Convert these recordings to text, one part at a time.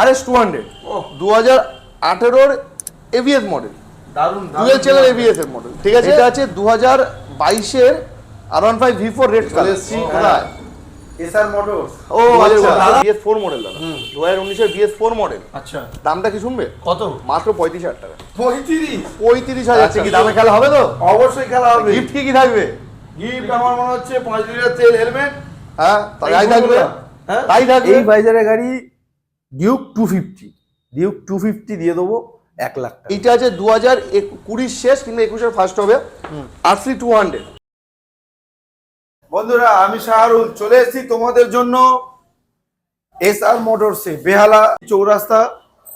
আর S two hundred. দু হাজার আঠেরোর এভিএস মডেল দারুণ ডুয়েল চ্যানেল এভিএস এর মডেল ঠিক আছে? এটা আছে দু হাজার বাইশের R one five V four red এসেছি কোথায়? এসআর মোটরস ও আচ্ছা। বিএস ফোর মডেল দাদা। দু হাজার উনিশের বিএস ফোর মডেল আচ্ছা। দামটা কি শুনবে? কত? মাত্র পঁয়ত্রিশ হাজার টাকা। পঁয়ত্রিশ? পঁয়ত্রিশ হাজার আচ্ছা, কি দামে খেলা হবে তো? অবশ্যই খেলা হবে। গিফট কি কি থাকবে? গিফট আমার মনে হচ্ছে পাঁচ লিটার তেল হেলমেট হ্যাঁ তাই থাকবে। হ্যাঁ? তাই থাকবে। এই বাজারের গাড়ি Duke two fifty Duke two fifty দিয়ে দেবো এক লাখ টাকা। এটা আছে দু হাজার কুড়ির শেষ কিংবা একুশের ফার্স্ট হবে আরসি টু হান্ড্রেড বন্ধুরা আমি শাহরুল চলে এসেছি তোমাদের জন্য এস আর মোটরসে বেহালা চৌরাস্তা।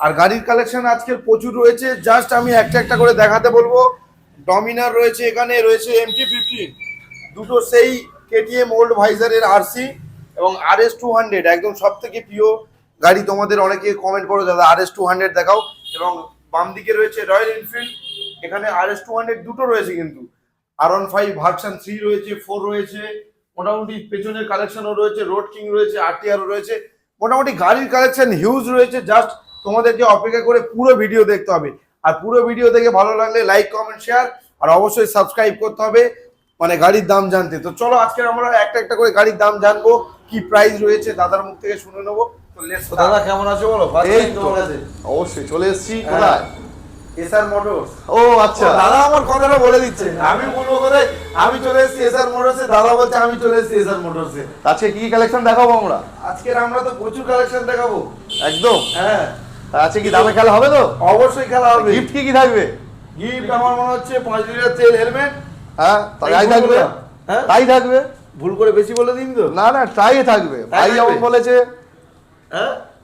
আর গাড়ির কালেকশন আজকের প্রচুর রয়েছে। জাস্ট আমি একটা একটা করে দেখাতে বলব। ডমিনার রয়েছে এখানে রয়েছে এমটি ফিফটিন দুটো সেই কেটিএম ওল্ড ভাইজারের আরসি এবং আর এস টু হান্ড্রেড একদম সব থেকে প্রিয় গাড়ি তোমাদের অনেকে কমেন্ট করো, দাদা আর এস টু হান্ড্রেড দেখাও। এবং বাম দিকে রয়েছে রয়্যাল এনফিল্ড এখানে আর এস টু হান্ড্রেড দুটো রয়েছে কিন্তু। R one five version three রয়েছে ফোর রয়েছে, মোটামুটি পেছনের কালেকশনও রয়েছে রোড কিং রয়েছে আরটিআরও রয়েছে। মোটামুটি গাড়ির কালেকশন হিউজ রয়েছে জাস্ট তোমাদেরকে অপেক্ষা করে পুরো ভিডিও দেখতে হবে। আর পুরো ভিডিও দেখে ভালো লাগলে লাইক কমেন্ট শেয়ার আর অবশ্যই সাবস্ক্রাইব করতে হবে মানে গাড়ির দাম জানতে। তো চলো আজকে আমরা একটা একটা করে গাড়ির দাম জানব, কি প্রাইস রয়েছে, দাদার মুখ থেকে শুনে নেব. দাদা কেমন আছে বলো? এই অবশ্যই চলে এসেছি কোথায়? SR motors. ও আচ্ছা। দাদা আমার কথাটা বলে দিচ্ছে। আমি বলব কোথায়? আমি চলে এসেছি এসআর মোটরসে। দাদা বলছে আমি চলে এসেছি এসআর মোটরসে। আজকে কি কি কালেকশন দেখাবো আমরা? আজকের আমরা তো প্রচুর কালেকশন দেখাবো। একদম? হ্যাঁ। আজকে কি দামে খেলা হবে তো? অবশ্যই খেলা হবে। গিফট কি কি থাকবে? গিফট আমার মনে হচ্ছে পাঁচ লিটার তেল হেলমেট হ্যাঁ তাই থাকবে? হ্যাঁ? তাই থাকবে? ভুল করে বেশি বলে দিন তো? না না ট্রাই থাকবে। ভাই যেমন বলেছে হ্যাঁ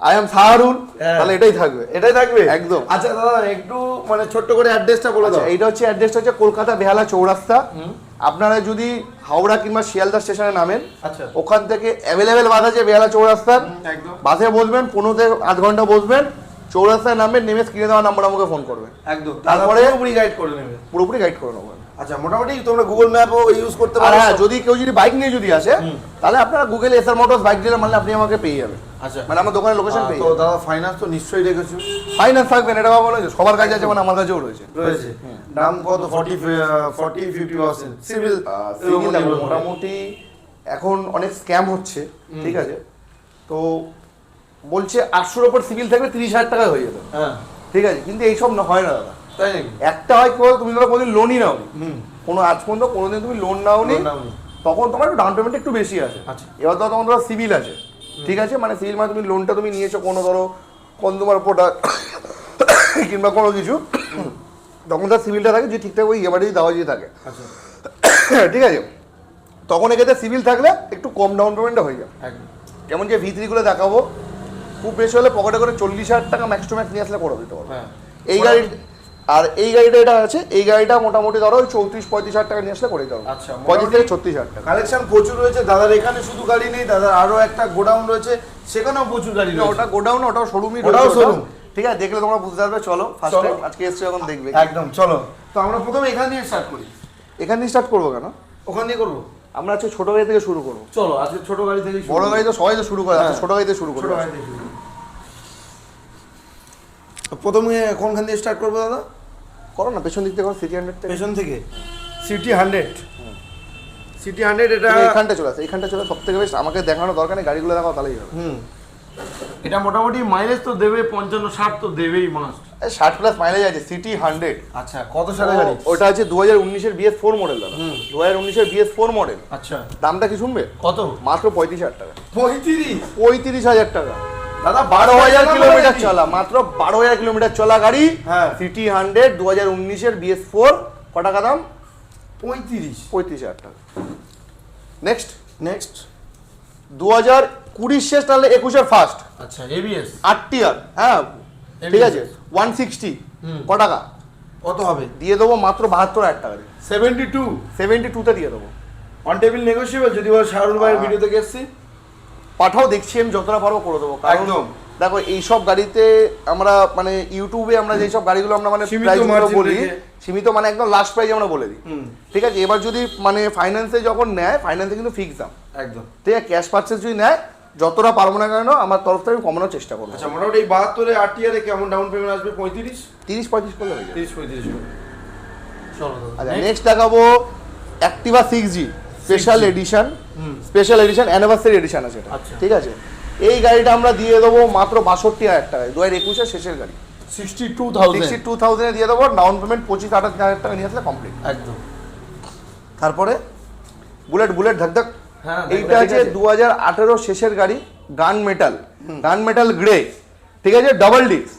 আই এম শাহরুল হ্যাঁ। তাহলে এটাই থাকবে। এটাই থাকবে? একদম। আচ্ছা দাদা একটু মানে ছোট্ট করে অ্যাড্রেসটা বলে দাও। আচ্ছা, এইটা হচ্ছে অ্যাড্রেসটা হচ্ছে কলকাতা বেহালা চৌরাস্তা। আপনারা যদি হাওড়া কিংবা শিয়ালদা স্টেশনে নামেন আচ্ছা। ওখান থেকে অ্যাভেলেবেল বাস আছে বেহালা চৌরাস্তার। একদম। বাসে বসবেন পনেরো থেকে আধ ঘণ্টা বসবেন। চৌরাস্তায় নামবেন নেমে স্ক্রিনে দেওয়া নাম্বার আমাকে ফোন করবেন। একদম। তারপরে- পুরোপুরি গাইড করে নেবে। পুরোপুরি গাইড করে নেবেন আচ্ছা মোটামুটি তোমরা গুগল ম্যাপও ইউজ করতে পারো। হ্যাঁ যদি কেউ যদি বাইক নিয়ে যদি আসে তাহলে আপনারা Google SR motors bike dealer মানলে আপনি আমাকে পেয়ে যাবেন। আচ্ছা। মানে আমার দোকানের লোকেশন পেয়ে তো দাদা ফাইন্যান্স তো নিশ্চয়ই রেখেছো। ফাইন্যান্স থাকবেন এটা বলা হয়েছে সবার কাছে আছে মানে আমার কাছেও রয়েছে। রয়েছে। দাম কত? Forty forty fifty percent CIBIL মোটামুটি। এখন অনেক স্ক্যাম হচ্ছে ঠিক আছে? তো বলছে আটশোর ওপর সিভিল থাকলে তিরিশ হাজার টাকা হয়ে যাবে। হ্যাঁ। ঠিক আছে? কিন্তু এইসব না হয় না দাদা। তাই নাকি? একটা হয় কি তুমি ধরো কোনোদিন লোনই নাও কোনো আজ পর্যন্ত কোনোদিন তুমি লোন Loan নাওনি। তখন তোমার একটু ডাউন পেমেন্ট একটু বেশি আছে। আচ্ছা। এবার ধরো তোমার ধরো সিভিল আছে। ঠিক আছে? মানে সিভিল মানে তুমি লোনটা তুমি নিয়েছো কোনো ধরো কনজুমার প্রোডাক্ট কিংবা কোনো কিছু। তখন তার সিভিলটা থাকে যে ঠিকঠাক ওই এবারেই দেওয়া দিয়ে থাকে। আচ্ছা। ঠিক আছে? তখন এক্ষেত্রে সিভিল থাকলে একটু কম ডাউন পেমেন্টটা হয়ে যাবে। একদম। যেমন যে ভিত্রিগুলো দেখাবো খুব বেশি হলে পকেটে করে চল্লিশ হাজার টাকা ম্যাক্স টু ম্যাক্স নিয়ে আসলে করে দিতে পারব হ্যাঁ। এই গাড়ি আর এই গাড়িটা এটা আছে এই গাড়িটা মোটামুটি ধরো ওই চৌত্রিশ পঁয়ত্রিশ হাজার টাকা নিয়ে আসলে করে দাও। আচ্ছা, পঁয়ত্রিশ থেকে ছত্রিশ হাজার টাকা। কালেকশন প্রচুর রয়েছে দাদার এখানে শুধু গাড়ি নেই দাদার আরও একটা গোডাউন রয়েছে সেখানেও প্রচুর গাড়ি রয়েছে। ওটা গোডাউন ওটাও শোরুমই ওটাও শোরুম ঠিক আছে দেখলে তোমরা বুঝতে পারবে চলো ফার্স্ট। টাইম আজকে এসছো এখন দেখবে। একদম চলো। তো আমরা প্রথমে এখান দিয়ে স্টার্ট করি। এখান থেকে স্টার্ট করব কেন? ওখান দিয়ে করব? আমরা আজকে ছোট গাড়ি থেকে শুরু করব। চলো আজকে ছোট গাড়ি থেকে বড়। গাড়ি তো সবাই তো শুরু করে আজকে হ্যাঁ। ছোট গাড়ি থেকে শুরু ছোট করব গাড়ি থেকে শুরু। তো প্রথমে কোনখান দিয়ে স্টার্ট করব দাদা? করো না পেছন দিক থেকে করো সিটি হান্ড্রেড পেছন থেকে? সিটি হান্ড্রেড সিটি হান্ড্রেড এটা এখানটা চলে আসো এখানটা চলে সব থেকে বেশ আমাকে দেখানো দরকার নেই গাড়িগুলো দেখাও তাহলেই হবে। হুম। এটা মোটামুটি মাইলেজ তো দেবে পঞ্চান্ন ষাট তো দেবেই মাস্ট ষাট প্লাস মাইলেজ আছে সিটি হান্ড্রেড আচ্ছা কত সালের গাড়ি? ওটা আছে দু হাজার উনিশের বিএস ফোর মডেল দাদা। দু হাজার উনিশের বিএস ফোর মডেল আচ্ছা। দামটা কি শুনবে? কত? মাত্র পঁয়ত্রিশ হাজার টাকা। পঁয়ত্রিশ? পঁয়ত্রিশ হাজার টাকা। দাদা বারো হাজার কিলোমিটার চলা মাত্র বারো হাজার কিলোমিটার চলা গাড়ি হ্যাঁ। সিটি হান্ড্রেড দু হাজার উনিশের বিএস ফোর ক টাকা দাম? পঁয়ত্রিশ। পঁয়ত্রিশ হাজার টাকা। নেক্সট নেক্সট দু হাজার কুড়ির শেষ তাহলে একুশের ফার্স্ট আচ্ছা এবিএস আট টিয়ার হ্যাঁ ঠিক আছে। ওয়ান সিক্সটি হুম। ক টাকা? কত হবে? দিয়ে দেবো মাত্র বাহাত্তর হাজার টাকা সেভেন্টি টু সেভেন্টি টুতে দিয়ে দেবো। অন টেবিল নেগোসিয়েবল যদি বল শাহরুল ভাইয়ের ভিডিও থেকে এসছি। পাঠাও দেখছি আমি যতটা পারব করে দেবো। কারণ দেখো এইসব গাড়িতে আমরা মানে ইউটিউবে আমরা যেসব গাড়িগুলো আমরা মানে সীমিত প্রাইস margin বলি সীমিত মানে একদম লাস্ট প্রাইস আমরা বলে দিই। হুম। ঠিক আছে? এবার যদি মানে ফাইন্যান্সে যখন নেয় ফাইন্যান্সে কিন্তু ফিক্স দাম। একদম। ঠিক আছে? ক্যাশ পার্চেস যদি নেয় যতটা পারব না কেন আমার তরফ থেকে আমি কমানোর চেষ্টা করব। আচ্ছা মোটামুটি এই বাহাত্তরে আরটিআরে কেমন ডাউন পেমেন্ট আসবে? পঁয়ত্রিশ? তিরিশ পঁয়ত্রিশ করলে হয়ে যাবে। তিরিশ পঁয়ত্রিশ চলো আচ্ছা নেক্সট দেখাবো Activa six G special edition special edition anniversary edition আছে এটা। আচ্ছা। ঠিক আছে? এই গাড়িটা আমরা দিয়ে দেবো মাত্র বাষট্টি হাজার টাকায়। দু হাজার একুশের শেষের গাড়ি। সিক্সটি টু সিক্সটি টু থাউজেন্ডে দিয়ে দেবো ডাউন পেমেন্ট পঁচিশ আঠাশ হাজার টাকা নিয়ে আসলে কমপ্লিট একদম। তারপরে বুলেট বুলেট ধাক ধাক হ্যাঁ, এইটা আছে। দু হাজার আঠেরো শেষের গাড়ি গান মেটাল গান মেটাল গ্রে ঠিক আছে? ডাবল ডিস্ক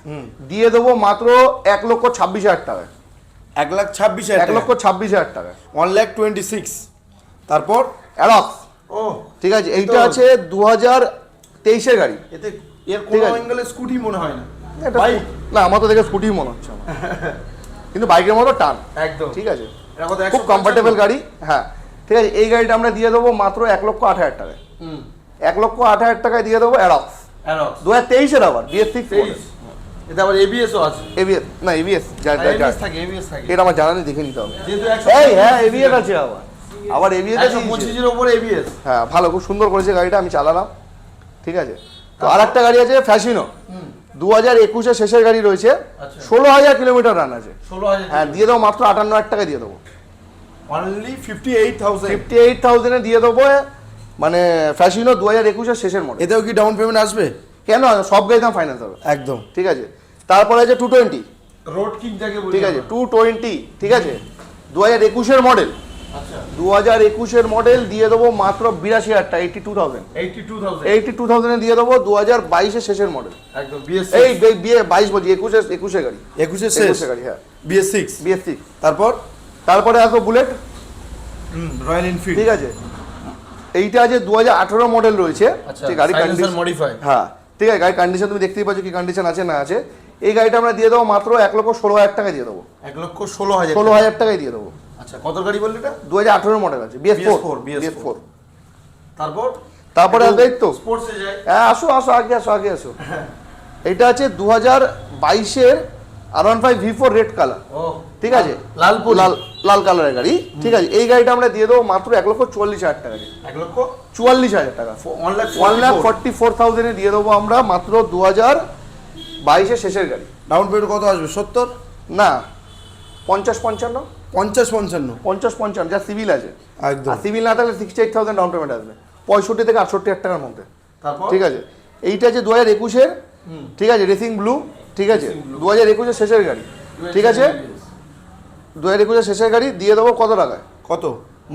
দিয়ে দেবো মাত্র এক লক্ষ ছাব্বিশ হাজার টাকায়। এক লাখ ছাব্বিশ এক লক্ষ ছাব্বিশ হাজার টাকায়। ওয়ান লাখ টোয়েন্টি সিক্স তারপর অ্যাডক্স ও। ঠিক আছে এইটা আছে দু হাজার তেইশের গাড়ি। এতে এর কোনো অ্যাঙ্গেলে স্কুটি মনে হয় না। এটা বাইক না আমার তো দেখে স্কুটি মনে হচ্ছে আমার। কিন্তু বাইকের মতো টান। একদম। ঠিক আছে। এটা খুব 155? কমফোর্টেবল গাড়ি। হ্যাঁ। ঠিক আছে এই গাড়িটা আমরা দিয়ে দেবো মাত্র এক লক্ষ আট হাজার টাকায়। হুম। এক লক্ষ আট হাজার টাকায় দিয়ে দেবো অ্যারক্স। দু হাজার তেইশের আবার বিএস সিক্স এতে আবার এবিএসও আছে। এবিএস না এবিএস এবিএস থাকে এবিএস থাকে। এটা আমার জানা নেই দেখে নিতে হবে। এই হ্যাঁ এবিএস আছে আবার। আবার এবিএস একশো পঁচিশের ওপরে এবিএস হ্যাঁ ভালো খুব সুন্দর করেছে গাড়িটা আমি চালালাম ঠিক আছে? তো আর একটা গাড়ি আছে ফ্যাসিনো দু হাজার একুশের শেষের গাড়ি রয়েছে। আচ্ছা। ষোলো হাজার কিলোমিটার রান আছে। ষোলো হাজার হ্যাঁ দিয়ে দেবো মাত্র আটান্ন হাজার টাকা দিয়ে দেবো। Only fifty eight thousand fifty eight থাউজেন্ডে দিয়ে দেবো মানে ফ্যাসিনো দু হাজার একুশের শেষের মডেল এতেও কি ডাউন পেমেন্ট আসবে? কেন? সব গাড়ি দাম ফাইন্যান্স হবে। একদম। ঠিক আছে? তারপরে আছে টু টোয়েন্টি রোড কিং যাকে বলি ঠিক আছে টু টোয়েন্টি ঠিক আছে? দু হাজার একুশের মডেল দু হাজার একুশের মডেল দিয়ে দেবো মাত্র বিরাশি হাজার টাকা eighty two thousand eighty two thousand eighty two থাউজেন্ডে দিয়ে দেবো দু হাজার বাইশের শেষের মডেল একদম বিএস এই বে- বিয়ে বাইশ বলছি একুশের একুশের গাড়ি। একুশে হ্যাঁ। বিএস সিক্স বিএস সিক্স তারপর? তারপরে আসব বুলেট। রয়্যাল এনফিল্ড ঠিক আছে। এইটা আছে দু হাজার আঠেরো মডেল রয়েছে আচ্ছা ঠিক গাড়ি কন্ডিশন মডিফাই হ্যাঁ ঠিক আছে গাড়ির কন্ডিশন তুমি দেখতেই পাচ্ছ কি কন্ডিশন আছে না আছে। এই গাড়িটা আমরা দিয়ে দেবো মাত্র এক লক্ষ ষোলো হাজার টাকা দিয়ে দেবো। এক লক্ষ ষোলো হাজার ষোলো হাজার টাকায় দিয়ে দেবো। আচ্ছা কত গাড়ি বললি এটা? দু হাজার আঠেরো মডেল আছে বিএস ফোর বিএস ফোর তারপর? তারপরে আসবে এই তো। স্পোর্টসে যায় হ্যাঁ আসো আসো আগে আসো আগে আসো। এটা আছে দু হাজার বাইশের R one five V four red colour ঠিক আছে? লাল লাল লাল কালারের গাড়ি। ঠিক আছে? এই গাড়িটা আমরা দিয়ে দেবো মাত্র এক লক্ষ চুয়াল্লিশ হাজার টাকা দিয়ে। এক লক্ষ? চুয়াল্লিশ হাজার টাকা। One lakh one lakh forty four থাউজেন্ডে দিয়ে দেবো আমরা মাত্র দু হাজার বাইশের শেষের গাড়ি। ডাউন পেমেন্ট কত আসবে? সত্তর? না পঞ্চাশ পঞ্চান্ন। পঞ্চাশ পঞ্চান্ন। পঞ্চাশ পঞ্চান্ন যা সিভিল আছে। একদম। আর সিভিল না থাকলে sixty eight thousand down payment আসবে। পঁয়ষট্টি থেকে আটষট্টি হাজার টাকার মধ্যে। ঠিক আছে। এইটা আছে দু হাজার একুশের ঠিক আছে রেসিং ব্লু ঠিক আছে। দু হাজার একুশের শেষের গাড়ি। ঠিক আছে? দু হাজার একুশের শেষের গাড়ি দিয়ে দেবো কত টাকায়? কত?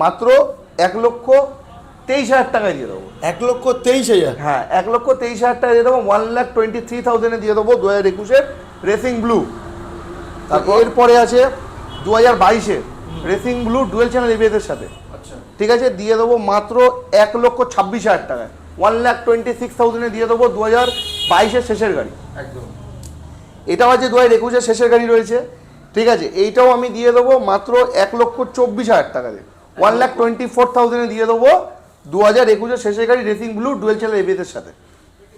মাত্র এক লক্ষ তেইশ হাজার টাকায় দিয়ে দেবো। এক লক্ষ তেইশ হাজার? হ্যাঁ এক লক্ষ তেইশ হাজার টাকা দিয়ে দেবো ওয়ান লাখ টোয়েন্টি থ্রি থাউজেন্ডে দিয়ে দেবো দু হাজার একুশের রেসিং ব্লু তারপর? এরপরে আছে দু হাজার বাইশের রেসিং ব্লু ডুয়েল চ্যানেল এবিএসের সাথে। আচ্ছা। ঠিক আছে? দিয়ে দেবো মাত্র এক লক্ষ ছাব্বিশ হাজার টাকায়। ওয়ান লাখ টোয়েন্টি সিক্স থাউজেন্ডে দিয়ে দেবো দু হাজার বাইশের শেষের গাড়ি। একদম। এটাও আছে দু হাজার একুশের শেষের গাড়ি রয়েছে। ঠিক আছে? এইটাও আমি দিয়ে দেবো মাত্র এক লক্ষ চব্বিশ হাজার টাকা দিয়ে। ওয়ান লাখ টোয়েন্টি ফোর থাউজেন্ডে দিয়ে দেবো দু হাজার একুশের শেষের গাড়ি রেসিং ব্লু ডুয়েল চ্যানেল এবিএসের সাথে।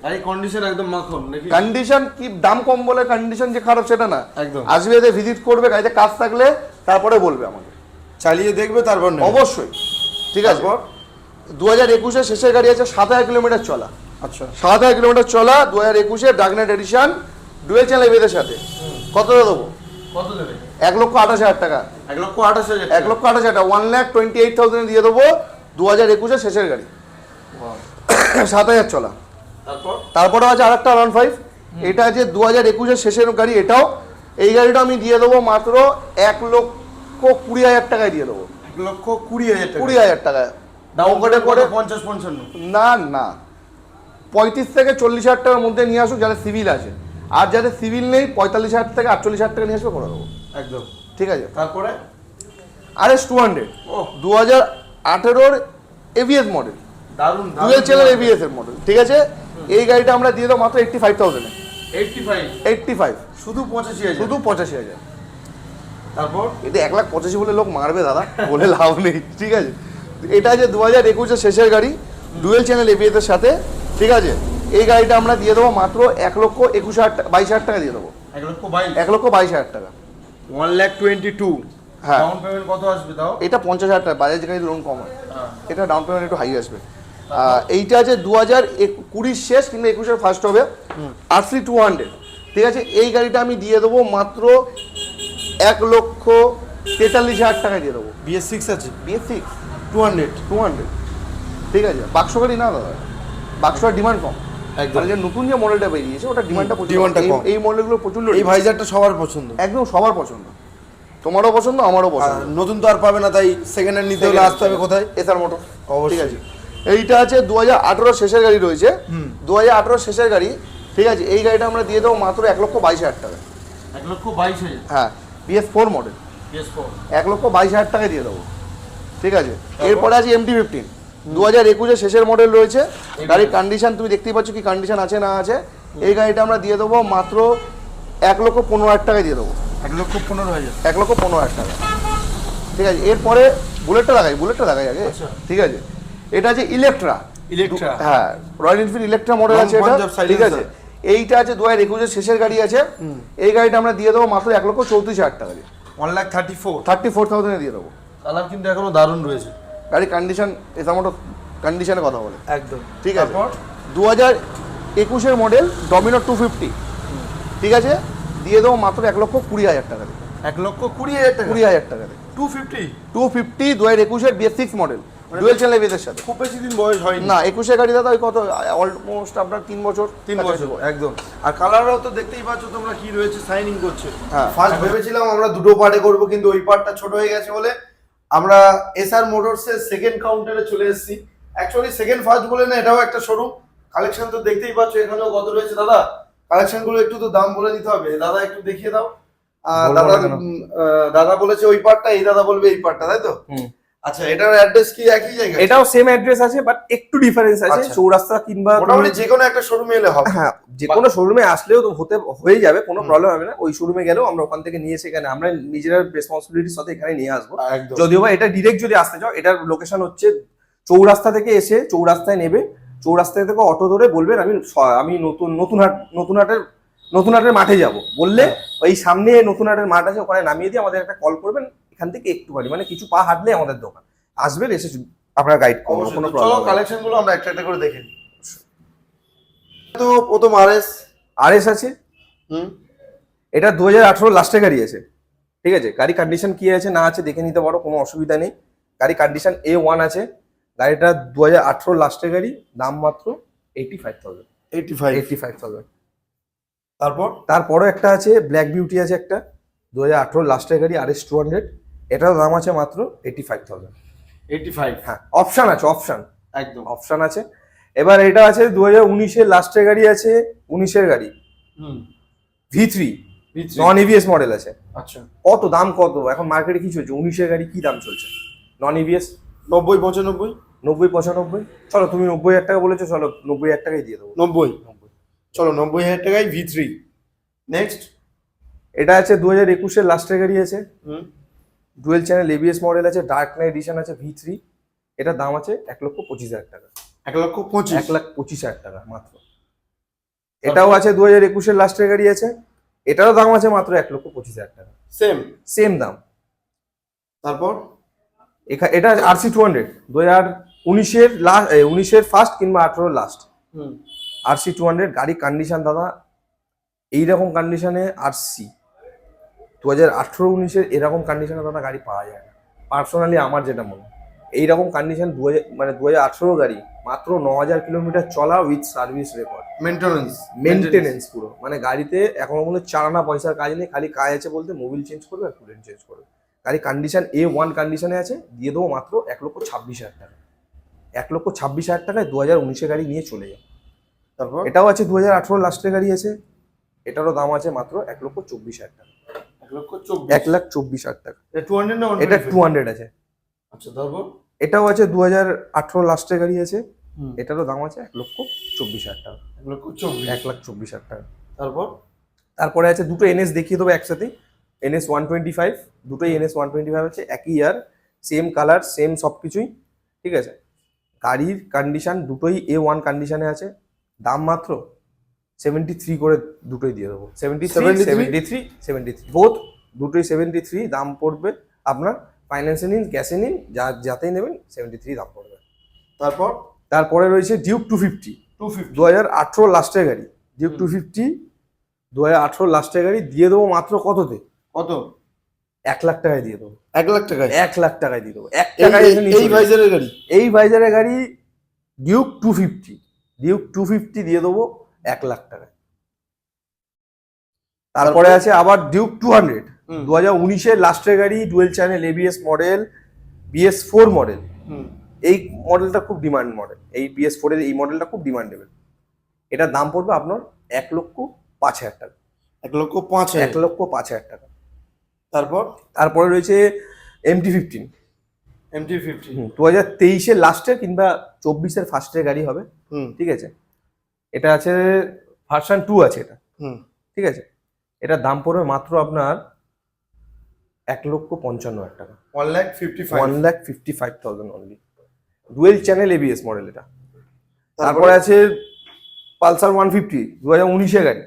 গাড়ি কন্ডিশন একদম মাখন কন্ডিশন কি দাম কম বলে কন্ডিশন যে খারাপ সেটা না। একদম। আসবে এদের ভিজিট করবে গাড়িতে কাজ থাকলে তারপরে বলবে আমাকে। চালিয়ে দেখবে তারপর অবশ্যই। ঠিক আছে? তারপর? দু হাজার একুশের শেষের গাড়ি আছে সাত হাজার কিলোমিটার চলা। আচ্ছা। সাত হাজার কিলোমিটার চলা দু হাজার একুশে dark knight edition dual channel এবিএসের সাথে। কত দেবো? কত দেবে? এক লক্ষ আঠাশ হাজার টাকা। এক লক্ষ আঠাশ হাজার এক লক্ষ আঠাশ হাজার টাকা। One lakh twenty eight thousand দিয়ে দেবো দু হাজার একুশের শেষের গাড়ি। সাত হাজার চলা। তারপর? তারপরে আছে আর একটা ওয়ান ফাইভ এটা আছে দু হাজার একুশের শেষের গাড়ি এটাও এই গাড়িটা আমি দিয়ে দেবো মাত্র এক লক্ষ কুড়ি হাজার টাকায় দিয়ে দেবো। এক লক্ষ কুড়ি হাজার টাকা কুড়ি হাজার টাকায়। ডাউন করে করে পঞ্চাশ পঞ্চান্ন। না না। পঁয়ত্রিশ থেকে চল্লিশ হাজার টাকার মধ্যে নিয়ে আসুক যাদের সিভিল আছে। আর যাদের সিভিল নেই পঁয়তাল্লিশ হাজার থেকে আটচল্লিশ হাজার টাকা নিয়ে আসবে করে দেবো। একদম। ঠিক আছে? তারপরে? আর এস টু হান্ড্রেড ও দু হাজার আঠেরোর এভিএস মডেল দারুণ ডুয়েল চ্যানেল এভিএস এর মডেল ঠিক আছে? এই গাড়িটা আমরা দিয়ে দেবো মাত্র এইটটি ফাইভ থাউজেন্ডে এইটটি ফাইভ শুধু পঁচাশি হাজার। শুধু পঁচাশি হাজার। তারপর? এটা এক লাখ পঁচাশি বলে লোক মারবে দাদা বলে লাভ নেই ঠিক আছে? এটা যে দু হাজার একুশের শেষের গাড়ি ডুয়েল চ্যানেল এবিএস এর সাথে ঠিক আছে? এই গাড়িটা আমরা দিয়ে দেবো মাত্র এক লক্ষ একুশ হাজার টাকা বাইশ হাজার টাকা দিয়ে দেবো। এক লক্ষ বাইশ? হাজার টাকা। ওয়ান লাখ টোয়েন্টি টু হ্যাঁ। ডাউন পেমেন্ট কত আসবে তাও? এটা পঞ্চাশ হাজার টাকা বাজাজ গাড়ি লোন কম হয়। হ্যাঁ। এটা ডাউন পেমেন্ট একটু হাই আসবে। এইটা আছে দু হাজার কুড়ির শেষ কিংবা একুশের ফার্স্ট হবে। আরসি টু হান্ড্রেড ঠিক আছে? এই গাড়িটা আমি দিয়ে দেবো মাত্র এক লক্ষ তেতাল্লিশ হাজার টাকায় দিয়ে দেবো। বিএস সিক্স আছে? BS six two hundred two hundred ঠিক আছে? বাক্স গাড়ি না দাদা? বাক্সটার ডিমান্ড কম। একদম। মানে যে নতুন যে মডেলটা বেরিয়েছে ওটা ডিমান্ডটা প্রচুর Demand টা এই- কম। এই মডেলগুলো প্রচণ্ড এই ভাইজারটা সবার পছন্দ। একদম সবার পছন্দ। তোমারও পছন্দ আমারও পছন্দ। নতুন তো আর পাবে না তাই সেকেন্ড হ্যান্ড নিতে হলে আসতে হবে কোথায়? এসআর মোটর অবশ্যই। ঠিক আছে? এইটা আছে দু হাজার আঠেরো শেষের গাড়ি রয়েছে। দু হাজার আঠেরো শেষের গাড়ি। ঠিক আছে এই গাড়িটা আমরা দিয়ে দেবো মাত্র এক লক্ষ বাইশ হাজার টাকা। এক লক্ষ বাইশ হাজার। হ্যাঁ বিএস ফোর মডেল এক লক্ষ বাইশ হাজার টাকায় দিয়ে দেবো। ঠিক আছে এরপরে আছে এমটি ফিফটিন দু হাজার একুশে শেষের মডেল রয়েছে। গাড়ির কন্ডিশন তুমি দেখতেই পাচ্ছ কি কন্ডিশন আছে না আছে। এই গাড়িটা আমরা দিয়ে দেবো মাত্র এক লক্ষ পনেরো হাজার টাকায় দিয়ে দেবো। এক লক্ষ পনেরো হাজার। এক লক্ষ পনেরো হাজার টাকা। ঠিক আছে এরপরে বুলেটটা লাগাই বুলেটটা লাগাই আগে। ঠিক আছে এটা আছে ইলেকট্রা Electra। হ্যাঁ রয়্যাল এনফিল্ড ইলেকট্রা মডেল আছে এটা। ঠিক আছে। এইটা আছে দু হাজার একুশের শেষের গাড়ি আছে। এই গাড়িটা আমরা দিয়ে দেবো মাত্র এক লক্ষ চৌত্রিশ হাজার টাকা দিয়ে। One lakh thirty four thirty four থাউজেন্ডে দিয়ে দেবো। কালার কিন্তু এখনও দারুণ রয়েছে। গাড়ির কন্ডিশন এসা মতো কন্ডিশনে কথা বলে। একদম। ঠিক আছে। তারপর? দু হাজার একুশের মডেল ডমিনো টু ফিফটি ঠিক আছে? দিয়ে দেবো মাত্র এক লক্ষ কুড়ি হাজার টাকা দিয়ে। এক লক্ষ কুড়ি হাজার টাকা। কুড়ি হাজার টাকা দিয়ে। টু ফিফটি টু ফিফটি দু হাজার একুশের BS six model dual channel বেদের সাথে। খুব বেশি দিন বয়স হয়নি। না একুশে গাড়ি দাদা ওই কত অলমোস্ট আপনার তিন বছর তিন বছর একদম। আর কালারও তো দেখতেই পাচ্ছ তোমরা কি রয়েছে সাইনিং করছে। হ্যাঁ। ফার্স্ট ভেবেছিলাম আমরা দুটো পার্টে করব কিন্তু ওই পার্টটা ছোট হয়ে গেছে বলে আমরা এসআর মোটরস এর সেকেন্ড কাউন্টারে চলে এসেছি। অ্যাকচুয়ালি সেকেন্ড ফার্স্ট বলে না এটাও একটা শোরুম কালেকশন তো দেখতেই পাচ্ছ এখানেও কত রয়েছে দাদা? কালেকশনগুলো একটু তো দাম বলে দিতে হবে। দাদা একটু দেখিয়ে দাও। দাদা দাদা বলেছে ওই পার্টটা এই দাদা বলবে এই পার্টটা তাই তো? হুম। আচ্ছা এটার অ্যাড্রেস কি একই জায়গায়? এটাও সেম অ্যাড্রেস আছে বাট একটু ডিফারেন্স আছে আচ্ছা। চৌরাস্তা কিংবা মোটামুটি যে কোনো একটা শোরুমে এলে হবে। হ্যাঁ যে কোনো শোরুমে আসলেও তো হতে হয়ে যাবে কোনো প্রবলেম হবে না। ওই শোরুমে গেলেও আমরা ওখান থেকে নিয়ে এসে এখানে আমরা নিজেরা রেসপন্সিবিলিটির সাথে এখানে নিয়ে আসব। যদিও বা এটা ডিরেক্ট যদি আসতে চাও এটার লোকেশন হচ্ছে চৌরাস্তা থেকে এসে চৌরাস্তায় নেবে। চৌরাস্তা থেকে অটো ধরে বলবেন আমি আমি নতুন নতুন হাট নতুন হাটের নতুন হাটের মাঠে যাব। বললে ওই সামনে নতুন হাটের মাঠ আছে ওখানে নামিয়ে দিয়ে আমাদের একটা কল করবেন। এখান থেকে একটুখানি মানে কিছু পা হাঁটলে আমাদের দোকান। আসবেন এসে আপনারা গাইড করব কোনো প্রবলেম কালেকশনগুলো আমরা একটা একটা করে দেখে নিই। তো প্রথম আরএস আর এস আছে? হুম। এটা দু হাজার আঠারো লাস্টে গাড়ি আছে। ঠিক আছে? গাড়ি কন্ডিশন কি আছে না আছে দেখে নিতে পারো কোনো অসুবিধা নেই। গাড়ি কন্ডিশন এ ওয়ান আছে। গাড়িটা দু হাজার আঠারো লাস্টের গাড়ি দাম মাত্র eighty five thousand eighty five eighty five thousand তারপর? তারপরও একটা আছে ব্ল্যাক বিউটি আছে একটা। দু হাজার আঠারো লাস্টের গাড়ি আর এস টু হান্ড্রেড এটার দাম আছে মাত্র eighty five thousand eighty five হ্যাঁ অপশান আছে অপশান একদম। অপশান আছে। এবার এটা আছে দু হাজার উনিশের লাস্টের গাড়ি আছে উনিশের গাড়ি। হুম। V three V3 non ABS model আছে। আচ্ছা। কত দাম কত? এখন মার্কেটে কি চলছে? উনিশের গাড়ি কি দাম চলছে? নন ইভিএস নব্বই পঁচানব্বই? নব্বই পঁচানব্বই? চলো তুমি নব্বই হাজার টাকা বলেছ চলো নব্বই হাজার টাকাই দিয়ে দেবো। নব্বই। চলো নব্বই হাজার টাকায় ভি থ্রি নেক্সট এটা আছে দু হাজার একুশের লাস্টের গাড়ি আছে। হুম। ডুয়েল চ্যানেল এবিএস মডেল আছে ডার্ক নাইট এডিশন আছে ভি থ্রি এটার দাম আছে এক লক্ষ পঁচিশ হাজার টাকা। এক লক্ষ পঁচিশ? এক লাখ পঁচিশ হাজার টাকা মাত্র। এটাও আছে দু হাজার একুশের লাস্টের গাড়ি আছে এটারও দাম আছে মাত্র এক লক্ষ পঁচিশ হাজার টাকা। সেম সেম দাম। তারপর? এটা আরসি টু হান্ড্রেড দু হাজার উনিশের লাস্ট উনিশের ফার্স্ট কিংবা আঠেরোর লাস্ট হুম। আরসি টু হান্ড্রেড গাড়ির কন্ডিশন দাদা এইরকম কন্ডিশনে আরসি দু হাজার আঠেরো উনিশের এরকম কন্ডিশনে দাদা গাড়ি পাওয়া যায় না। পার্সোনালি আমার যেটা মনে হয়। এইরকম কন্ডিশন দু হাজার মানে দু হাজার আঠেরো গাড়ি মাত্র ন হাজার কিলোমিটার চলা with service record maintenance maintenance পুরো। মানে গাড়িতে এখনও পর্যন্ত চালানা পয়সার কাজ নেই খালি কাজ আছে বলতে মোবিল চেঞ্জ করবে আর কুলেন্ট চেঞ্জ করবে। গাড়ি কন্ডিশন এ ওয়ান কন্ডিশনে আছে দিয়ে দেবো মাত্র এক লক্ষ ছাব্বিশ হাজার টাকা। এক লক্ষ ছাব্বিশ হাজার টাকায় দু হাজার উনিশে গাড়ি নিয়ে চলে যাও। তারপর? এটাও আছে দু হাজার আঠেরো লাস্টের গাড়ি আছে এটারও দাম আছে মাত্র এক লক্ষ চব্বিশ হাজার টাকা। এক লাখ চব্বিশ হাজার টাকা। এটা টু হান্ড্রেড আছে। আচ্ছা তারপর এটাও আছে দু হাজার আঠেরো লাস্টের গাড়ি আছে। এটারও দাম আছে এক লক্ষ চব্বিশ হাজার টাকা। এক লক্ষ চব্বিশ। এক লাখ চব্বিশ হাজার টাকা। তারপর? তারপরে আছে দুটো এনএস দেখিয়ে দেবো একসাথে। এনএস ওয়ান টোয়েন্টি ফাইভ দুটোই এনএস ওয়ান টোয়েন্টি ফাইভ আছে একই ইয়ার সেম কালার সেম সব কিছুই ঠিক আছে? গাড়ির কন্ডিশন দুটোই এ ওয়ান কন্ডিশনে আছে। দাম মাত্র সেভেন্টি থ্রি করে দুটোই দিয়ে দেবো। Seventy 73? Seventy three seventy three both দুটোই সেভেন্টি থ্রি দাম পড়বে আপনার ফাইন্যান্সে নিন ক্যাশে নিন যা যাতেই নেবেন সেভেন্টি থ্রি দাম পড়বে। তারপর? তারপরে রয়েছে Duke two fifty two fifty দু হাজার আঠেরো লাস্টের গাড়ি। ডিউক টু ফিফটি দু হাজার আঠেরো লাস্টের গাড়ি দিয়ে দেবো মাত্র কততে? কত? এক লাখ টাকায় দিয়ে দেবো। এক লাখ টাকায়? এক লাখ টাকায় দিয়ে দেবো। এক এই- টাকায় এই-। ভাইজারের গাড়ি? এই ভাইজারের গাড়ি Duke two fifty Duke two fifty দিয়ে দেবো এক লাখ টাকায় তারপরে আছে আবার ডিউক টু হান্ড্রেড। দু হাজার উনিশের লাস্টের গাড়ি dual channel ABS model BS four model হুম। এই মডেলটা খুব ডিমান্ড মডেল এই বিএস ফোরের এই মডেলটা খুব ডিমান্ডেবল এটার দাম পড়বে আপনার এক লক্ষ পাঁচ হাজার টাকা। এক লক্ষ পাঁচ এক লক্ষ পাঁচ হাজার টাকা। তারপর? তারপরে রয়েছে এমটি ফিফটিন এমটি ফিফটিন দু হাজার তেইশের লাস্টের কিংবা চব্বিশের ফার্স্টের গাড়ি হবে। ঠিক আছে? এটা আছে ভার্সন টু আছে এটা। হুম। ঠিক আছে? এটা দাম পড়বে মাত্র আপনার এক লক্ষ পঞ্চান্ন হাজার টাকা। One lakh fifty five one lakh fifty five thousand only dual channel ABS model এটা। তারপরে আছে পালসার ওয়ান ফিফটি দু হাজার উনিশের গাড়ি।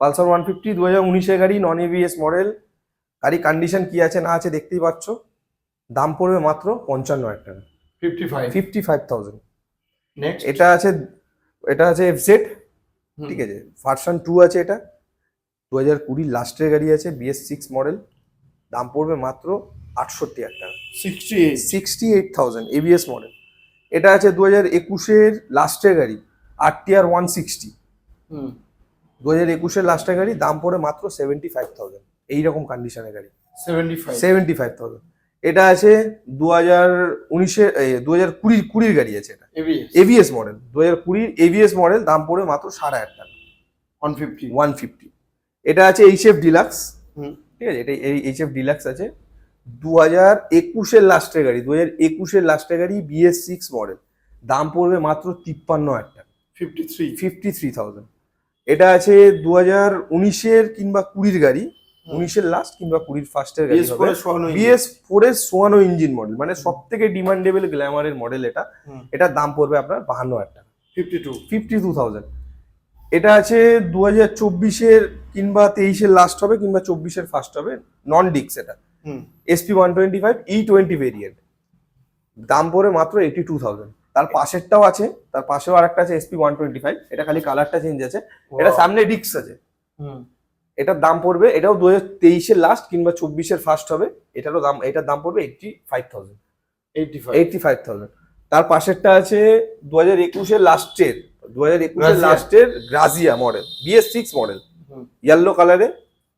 পালসার ওয়ান ফিফটি দু হাজার উনিশের গাড়ি নন এবিএস মডেল গাড়ি কন্ডিশন কি আছে না আছে দেখতেই পাচ্ছ। দাম পড়বে মাত্র পঞ্চান্ন হাজার টাকা। Fifty five fifty five thousand next এটা আছে এটা আছে এফজেড হুম। ঠিক আছে? ভার্সন টু আছে এটা। দু হাজার কুড়ির লাস্টের গাড়ি আছে বিএস সিক্স মডেল দাম পড়বে মাত্র আটষট্টি হাজার টাকা। Sixty sixty eight thousand ABS model এটা আছে দু হাজার একুশের লাস্টের গাড়ি আর টিআর ওয়ান সিক্সটি দু হাজার একুশের লাস্টের গাড়ি দাম পড়ে মাত্র সেভেন্টি ফাইভ থাউজেন্ড এইরকম কন্ডিশনের গাড়ি। Seventy five seventy five thousand এটা আছে দু হাজার উনিশের দু হাজার কুড়ির কুড়ির গাড়ি আছে এটা। এভিএস মডেল দু হাজার কুড়ির এভিএস মডেল দাম পড়ে মাত্র সাড়ে হাজার টাকা ওয়ান ফিফটি ওয়ান ফিফটি এটা আছে এইচ এফ ডিলাক্স ঠিক আছে? এটা এই এইচ এফ ডিলাক্স আছে। দু হাজার একুশের লাস্টের গাড়ি দু হাজার একুশের লাস্টের গাড়ি বিএস সিক্স মডেল দাম পড়বে মাত্র তিপ্পান্ন হাজার টাকা fifty three fifty three thousand এটা আছে দু হাজার উনিশের কিংবা কুড়ির গাড়ি। উনিশের লাস্ট কিংবা কুড়ির ফার্স্টের গাড়ি বিএস ফোর ফোরের সোয়ানো ইঞ্জিন মডেল মানে সব থেকে ডিমান্ডেবল গ্ল্যামারের মডেল এটা। এটার দাম পড়বে আপনার বাহান্ন হাজার টাকা। Fifty two fifty two thousand এটা আছে দু হাজার চব্বিশের কিংবা তেইশের লাস্ট হবে কিংবা চব্বিশের ফার্স্ট হবে নন ডিক্স এটা SP one twenty five E twenty variant দাম পড়ে মাত্র এইটি টু থাউজেন্ড তার পাশেরটাও আছে তার পাশেও আরেকটা আছে এসপি ওয়ান টোয়েন্টি ফাইভ এটা খালি কালারটা চেঞ্জ আছে। এটা সামনে ডিক্স আছে। এটার দাম পড়বে এটাও দু হাজার তেইশের লাস্ট কিংবা চব্বিশের ফার্স্ট হবে এটারও দাম এটার দাম পড়বে eighty five thousand eighty five eighty five thousand তার পাশেরটা আছে দু হাজার একুশের লাস্টের দু হাজার একুশের লাস্টের Grazia model BS six model yellow কালারে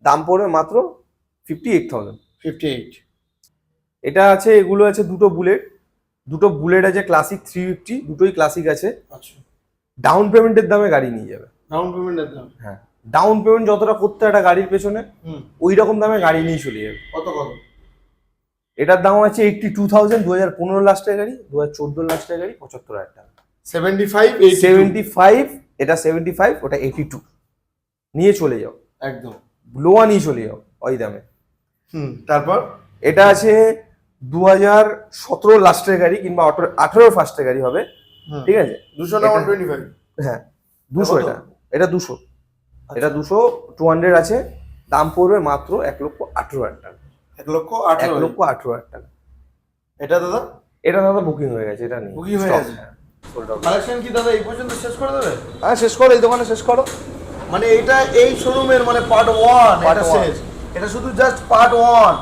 দাম পড়বে মাত্র fifty eight thousand fifty eight এটা আছে এগুলো আছে দুটো বুলেট দুটো বুলেট আছে ক্লাসিক থ্রি ফিফটি দুটোই ক্লাসিক আছে। আচ্ছা। ডাউন পেমেন্টের দামে গাড়ি নিয়ে যাবে। ডাউন পেমেন্টের দাম? হ্যাঁ। ডাউন পেমেন্ট যতটা করতে একটা গাড়ির পেছনে ওই রকম দামে গাড়ি নিয়ে চলে যাবে। কত কত? এটার দাম আছে এইটটি টু থাউজেন্ড দু হাজার পনেরো লাস্টের গাড়ি দু হাজার চোদ্দ লাস্টের গাড়ি পঁচাত্তর হাজার টাকা। সেভেন্টি ফাইভ সেভেন্টি ফাইভ এটা সেভেন্টি ফাইভ ওটা এইটি টু নিয়ে চলে যাও। একদম। লোয়া নিয়ে চলে যাও ওই দামে। হুম তারপর? এটা আছে দু হাজার সতেরো লাস্টের গাড়ি কিংবা আঠেরো ফার্স্টের গাড়ি হবে। ঠিক আছে? দুশো না ওয়ান টোয়েন্টি ফাইভ হ্যাঁ দুশো এটা। এটা দুশো। এটা দুশো টু হান্ড্রেড আছে দাম পড়বে মাত্র এক লক্ষ আঠেরো হাজার টাকা। এক লক্ষ এক আঠারো লক্ষ আঠেরো হাজার টাকা। এটা দাদা? এটা দাদা বুকিং হয়ে গেছে এটা নেই বুকিং হয়ে গেছে? হ্যাঁ। কালেকশন কি দাদা এই পর্যন্ত শেষ করে দেবে? হ্যাঁ শেষ করো এই দোকানে শেষ করো। মানে এটা এই শোরুমের মানে পার্ট ওয়ান এটা শেষ। এটা শুধু জাস্ট পার্ট ওয়ান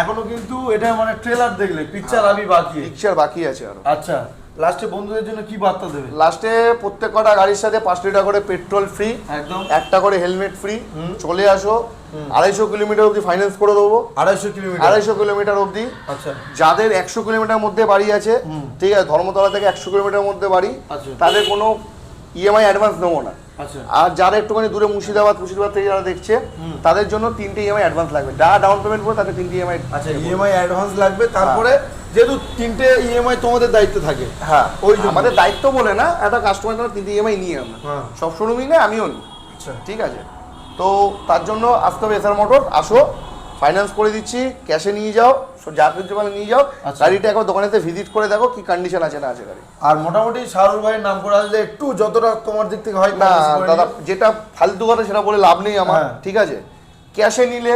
এখনও কিন্তু এটা মানে ট্রেলার দেখলে পিকচার আমি বাকি। পিকচার বাকি আছে আরও। আচ্ছা। লাস্টে বন্ধুদের জন্য কি বার্তা দেবে? লাস্টে প্রত্যেক কটা গাড়ির সাথে পাঁচ লিটার করে পেট্রোল ফ্রি একদম। একটা করে হেলমেট ফ্রি। চলে আসো আড়াইশো কিলোমিটার অবধি ফাইন্যান্স করে দেবো। আড়াইশো কিলোমিটার? আড়াইশো কিলোমিটার অবধি। আচ্ছা। যাদের একশো কিলোমিটার মধ্যে বাড়ি আছে ঠিক আছে ধর্মতলা থেকে একশো কিলোমিটার মধ্যে বাড়ি আচ্ছা। তাদের কোনো ইএমআই অ্যাডভান্স নেব না। আর যারা একটুখানি দূরে মুর্শিদাবাদ মুর্শিদাবাদ থেকে যারা দেখছে তাদের জন্য তিনটে ইএমআই অ্যাডভান্স লাগবে। যা ডাউন পেমেন্ট করে তাদের তিনটে ইএমআই আচ্ছা ইএমআই অ্যাডভান্স লাগবে তারপরে যেহেতু তিনটে ইএমআই তোমাদের দায়িত্ব থাকে হ্যাঁ। ওই। আমাদের দায়িত্ব বলে না একটা কাস্টমার তারা তিনটে ইএমআই নিয়ে আমরা হ্যাঁ। সব শোরুমই না আমিও নিই। আচ্ছা। ঠিক আছে? তো তার জন্য আসতে হবে এসআর মোটর আসো। ফাইন্যান্স করে দিচ্ছি ক্যাশে নিয়ে যাও যা কিছু পারলে নিয়ে যাও আচ্ছা। গাড়িটা একবার দোকানেতে ভিজিট করে দেখো কি কন্ডিশন আছে না আছে গাড়ি। আর মোটামুটি শাহরুখ ভাইয়ের নাম করে আসলে একটু যতটা তোমার দিক থেকে হয় না দাদা যেটা ফালতু কথা সেটা বলে লাভ নেই আমার হ্যাঁ। ঠিক আছে? ক্যাশে নিলে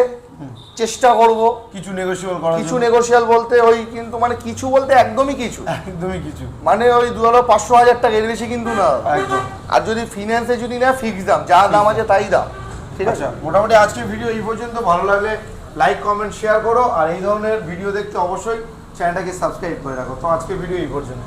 চেষ্টা করব। কিছু নেগোসিয়েবল করার কিছু। নেগোশিয়াল বলতে ওই কিন্তু মানে কিছু বলতে একদমই কিছু। একদমই কিছু। মানে ওই দু হাজার পাঁচশো হাজার টাকা এর বেশি কিন্তু না। আর যদি ফিনান্সে যদি না ফিক্স দাম যা দাম আছে তাই দাম ঠিক আছে? আচ্ছা মোটামুটি আজকের ভিডিও এই পর্যন্ত। ভালো লাগলে লাইক কমেন্ট শেয়ার করো। আর এই ধরনের ভিডিও দেখতে অবশ্যই চ্যানেলটাকে সাবস্ক্রাইব করে রাখো। তো আজকে ভিডিও এই পর্যন্ত